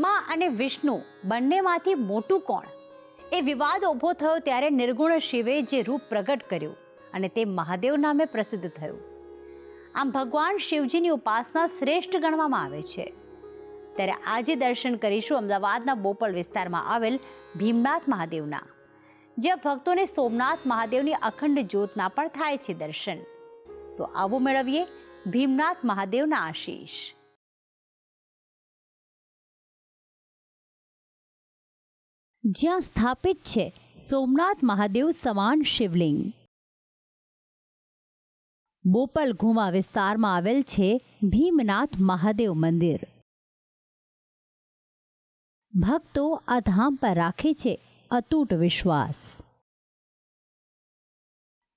બ્રહ્મા અને વિષ્ણુ બંનેમાંથી મોટું કોણ? એ વિવાદ ઊભો થયો ત્યારે નિર્ગુણ શિવે જે રૂપ પ્રગટ કર્યું અને તે મહાદેવ નામે પ્રસિદ્ધ થયું. આમ ભગવાન શિવજીની ઉપાસના શ્રેષ્ઠ ગણવામાં આવે છે. ત્યારે આજે દર્શન કરીશું અમદાવાદના બોપલ વિસ્તારમાં આવેલ ભીમનાથ મહાદેવના, જ્યાં ભક્તોને સોમનાથ મહાદેવની અખંડ જ્યોતના પણ થાય છે દર્શન. તો આવો મેળવીએ ભીમનાથ મહાદેવના આશીષ. જ્યાં સ્થાપિત છે સોમનાથ મહાદેવ સમાન શિવલિંગ. બોપલ ઘુમા વિસ્તારમાં આવેલ છે ભીમનાથ મહાદેવ મંદિર. ભક્તો આ ધામ પર રાખે છે અતૂટ વિશ્વાસ.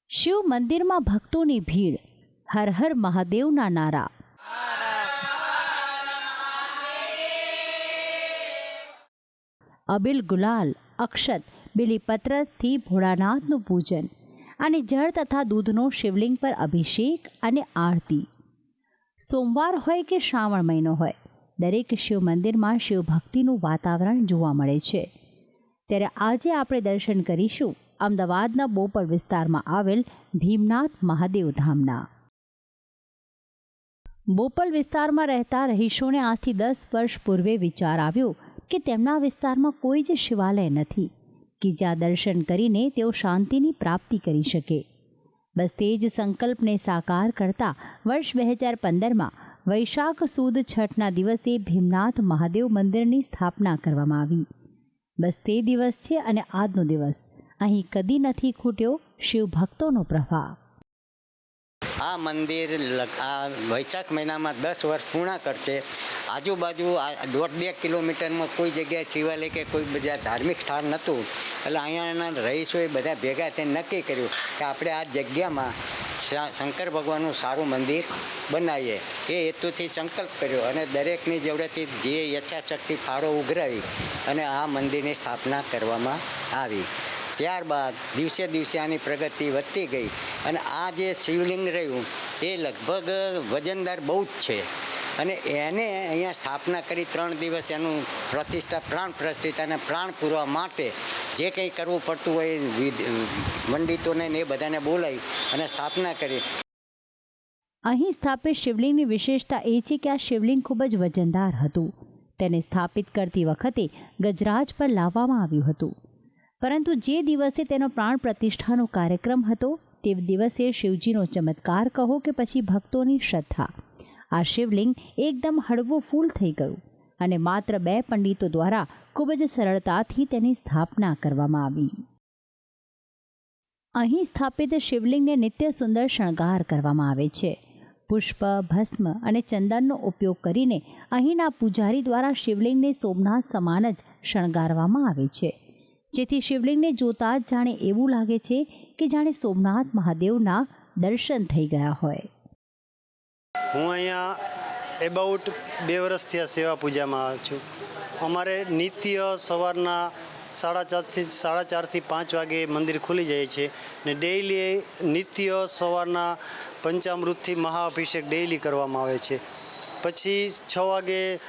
શિવ મંદિરમાં ભક્તોની ભીડ, હર હર મહાદેવના નારા. અબિલ ગુલાલ, અક્ષત બિલીપત્રથી ભોળાનાથનું પૂજન અને જળ તથા દૂધનો શિવલિંગ પર અભિષેક અને આરતી. સોમવાર હોય કે શ્રાવણ મહિનો હોય, દરેક શિવ મંદિરમાં શિવ ભક્તિનું વાતાવરણ જોવા મળે છે. ત્યારે આજે આપણે દર્શન કરીશું અમદાવાદના બોપલ વિસ્તારમાં આવેલ ભીમનાથ મહાદેવ ધામના. બોપલ વિસ્તારમાં રહેતા રહીશોને આજથી દસ વર્ષ પૂર્વે વિચાર આવ્યો કે તેમના વિસ્તારમાં કોઈ જ શિવાલય નથી કે જ્યાં દર્શન કરીને તેઓ શાંતિની પ્રાપ્તિ કરી શકે. બસ તે જ સંકલ્પને સાકાર કરતા વર્ષ બે હજાર પંદરમાં વૈશાખ સુદ છઠના દિવસે ભીમનાથ મહાદેવ મંદિરની સ્થાપના કરવામાં આવી. બસ તે દિવસ છે અને આજનો દિવસ. અહીં કદી નથી ખૂટ્યો શિવ ભક્તોનો પ્રવાહ આ મંદિર આ વૈશાખ મહિનામાં દસ વર્ષ પૂર્ણ કરશે. આજુબાજુ આ દોઢ બે કિલોમીટરમાં કોઈ જગ્યાએ શિવાલય કે કોઈ બધા ધાર્મિક સ્થાન નહોતું. એટલે અહીંયાના રહીશોએ બધા ભેગા થઈને નક્કી કર્યું કે આપણે આ જગ્યામાં શંકર ભગવાનનું સારું મંદિર બનાવીએ. એ હેતુથી સંકલ્પ કર્યો અને દરેકની જોડેથી જે યથાશક્તિ ફાળો ઉઘરાવી અને આ મંદિરની સ્થાપના કરવામાં આવી. ત્યારબાદ દિવસે દિવસે આની પ્રગતિ વધતી ગઈ અને આ જે શિવલિંગ રહ્યું, એ લગભગ વજનદાર બહુ જ છે. અને એને અહીંયા સ્થાપના કરી ત્રણ દિવસ એનું પ્રતિષ્ઠા, પ્રાણ પ્રતિષ્ઠાને પ્રાણ પૂરવા માટે જે કંઈ કરવું પડતું હોય પંડિતોને એ બધાને બોલાવી અને સ્થાપના કરી. અહીં સ્થાપિત શિવલિંગની વિશેષતા એ છે કે આ શિવલિંગ ખૂબ જ વજનદાર હતું. તેને સ્થાપિત કરતી વખતે ગજરાજ પર લાવવામાં આવ્યું હતું. પરંતુ જે દિવસે તેનો પ્રાણ પ્રતિષ્ઠાનો કાર્યક્રમ હતો, તે દિવસે શિવજીનો ચમત્કાર કહો કે પછી ભક્તોની શ્રદ્ધા. આ શિવલિંગ એકદમ હળવું ફૂલ થઈ ગયું અને માત્ર બે પંડિતો દ્વારા ખૂબ જ સરળતાથી તેની સ્થાપના કરવામાં આવી. અહીં સ્થાપિત શિવલિંગને નિત્ય સુંદર શણગાર કરવામાં આવે છે. પુષ્પ, ભસ્મ અને ચંદનનો ઉપયોગ કરીને અહીંના પૂજારી દ્વારા શિવલિંગને સોમનાથ સમાન જ શણગારવામાં આવે છે. જેથી શિવલિંગને જોતા જ જાણે એવું લાગે છે કે જાણે સોમનાથ મહાદેવના દર્શન થઈ ગયા હોય. હું અહીંયા એબાઉટ બે વર્ષથી આ સેવા પૂજામાં આવ્યો છું. અમારે નિત્ય સવારના સાડા ચારથી સાડા ચારથી પાંચ વાગે મંદિર ખુલી જાય છે ને ડેઈલી નિત્ય સવારના પંચામૃતથી મહાઅભિષેક ડેઈલી કરવામાં આવે છે. પછી છ વાગે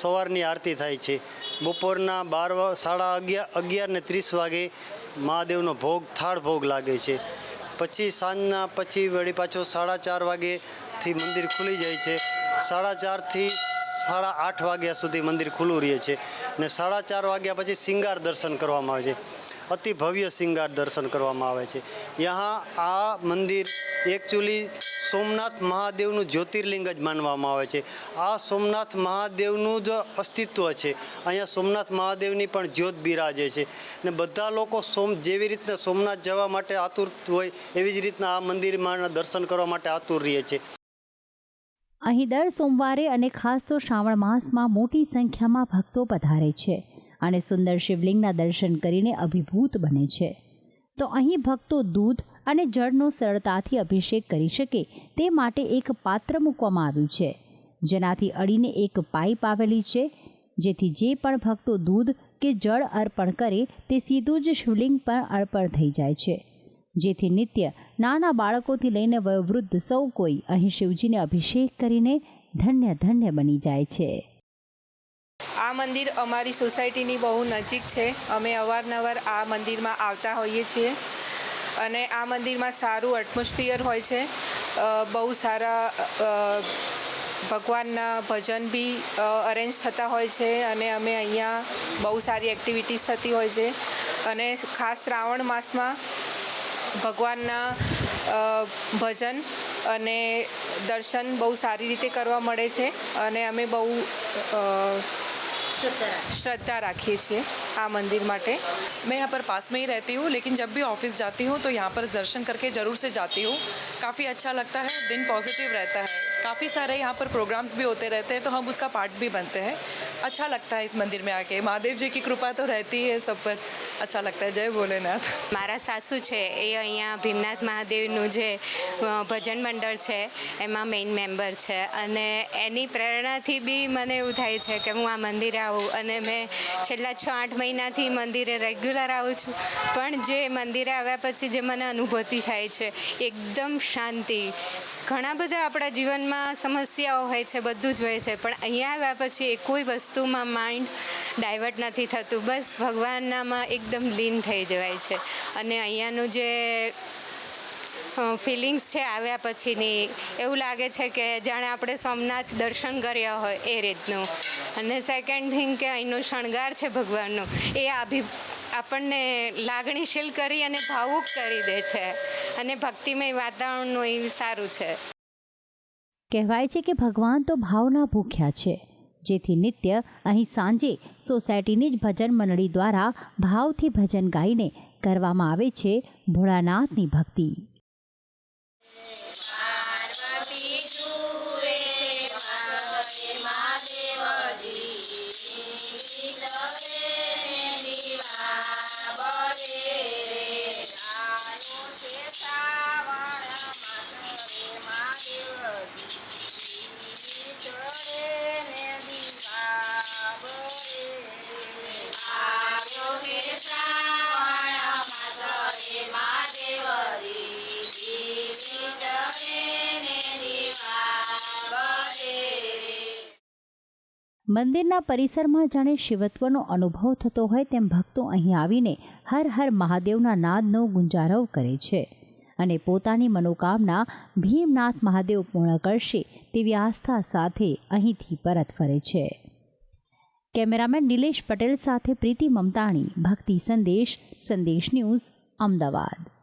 સવારની આરતી થાય છે. બપોરના બાર સાડા અગિયાર અગિયાર ને ત્રીસ વાગે મહાદેવનો ભોગ, થાળ ભોગ લાગે છે. પછી સાંજના, પછી વળી પાછો સાડા ચાર વાગેથી મંદિર ખુલી જાય છે. સાડા ચારથી સાડા આઠ વાગ્યા સુધી મંદિર ખુલ્લું રહે છે. ને સાડા ચાર વાગ્યા પછી શિંગાર દર્શન કરવામાં આવે છે. અતિ ભવ્ય શિંગાર દર્શન કરવામાં આવે છે. યહાં આ મંદિર એકચ્યુઅલી સોમનાથ મહાદેવનું જ્યોતિર્લિંગ જ માનવામાં આવે છે. આ સોમનાથ મહાદેવનું જ અસ્તિત્વ છે. અહીંયા સોમનાથ મહાદેવની પણ જ્યોત બિરાજે છે. ને બધા લોકો સોમ જેવી રીતના સોમનાથ જવા માટે આતુર હોય, એવી જ રીતના આ મંદિરમાં દર્શન કરવા માટે આતુર રહે છે. અહીં દર સોમવારે અને ખાસ તો શ્રાવણ માસમાં મોટી સંખ્યામાં ભક્તો પધારે છે. અને સુંદર શિવલિંગના દર્શન કરીને અભિભૂત બને છે. તો અહીં ભક્તો દૂધ અને જળનો સરળતાથી અભિષેક કરી શકે તે માટે એક પાત્ર મૂકવામાં આવ્યું છે. જેનાથી અડીને એક પાઇપ આવેલી છે, જેથી જે પણ ભક્તો દૂધ કે જળ અર્પણ કરે તે સીધું જ શિવલિંગ પર અર્પણ થઈ જાય છે. જેથી નિત્ય નાના બાળકોથી લઈને વયોવૃદ્ધ સૌ કોઈ અહીં શિવજીને અભિષેક કરીને ધન્ય ધન્ય બની જાય છે. આ મંદિર અમારી સોસાયટીની બહુ નજીક છે. અમે અવારનવાર આ મંદિરમાં આવતા હોઈએ છીએ અને આ મંદિરમાં સારું એટમોસ્ફિયર હોય છે. બહુ સારા ભગવાનના ભજન બી અરેન્જ થતા હોય છે અને અમે અહીંયા બહુ સારી એક્ટિવિટીઝ થતી હોય છે. અને ખાસ શ્રાવણ માસમાં ભગવાનના ભજન અને દર્શન બહુ સારી રીતે કરવા મળે છે અને અમે બહુ શ્રદ્ધા રાખીએ છીએ. આ મંદિર માટે मैं यहाँ पर पास में ही रहती हूँ लेकिन जब भी ऑफिस जाती हूँ तो यहाँ पर दर्शन करके ज़रूर से जाती हूँ काफ़ी अच्छा लगता है दिन पॉजिटिव रहता है काफ़ी सारे यहाँ पर प्रोग्राम्स भी होते रहते हैं तो हम उसका पार्ट भी बनते हैं अच्छा लगता है इस मंदिर में आके महादेव जी की कृपा तो रहती है सब पर अच्छा लगता है जय भोलेनाथ મારા સાસુ છે એ અહીંયા ભીમનાથ મહાદેવનું જે અ, ભજન મંડળ છે એમાં મેઇન મેમ્બર છે અને એની પ્રેરણાથી બી મને એવું થાય છે કે હું આ મંદિરે આવું અને મેં છેલ્લા છ આઠ મહિનાથી મંદિરે રેગ્યુલર આવું છું. પણ જે મંદિરે આવ્યા પછી જે મને અનુભૂતિ થાય છે, એકદમ શાંતિ. ઘણા બધા આપણા જીવનમાં સમસ્યાઓ હોય છે, બધું જ હોય છે, પણ અહીંયા આવ્યા પછી એ કોઈ વસ્તુમાં માઇન્ડ ડાયવર્ટ નથી થતું. બસ ભગવાનનામાં એકદમ લીન થઈ જવાય છે. અને અહીંયાનું જે ફિલિંગ્સ છે આવ્યા પછીની. એવું લાગે છે કે જાણે આપણે સોમનાથ દર્શન કર્યા હોય એ રીતનું. અને સેકન્ડ થિંગ કે અહીંનો શણગાર છે ભગવાનનો, એ આભી આપણને લાગણીશીલ કરી અને ભાવુક કરી દે છે. અને ભક્તિમય વાતાવરણનું એ સારું છે. કહેવાય છે કે ભગવાન તો ભાવના ભૂખ્યા છે. જેથી નિત્ય અહીં સાંજે સોસાયટીની જ ભજન મંડળી દ્વારા ભાવથી ભજન ગાઈને કરવામાં આવે છે ભોળાનાથની ભક્તિ. મંદિરના પરિસરમાં જાણે શિવત્વનો અનુભવ થતો હોય તેમ ભક્તો અહીં આવીને હર હર મહાદેવના નાદનો ગુંજારવ કરે છે અને પોતાની મનોકામના ભીમનાથ મહાદેવ પૂર્ણ કરશે તેવી આસ્થા સાથે અહીંથી પરત ફરે છે. કેમેરામેન નિલેશ પટેલ સાથે પ્રીતિ મમતાણી, ભક્તિ સંદેશ સંદેશ ન્યૂઝ, અમદાવાદ.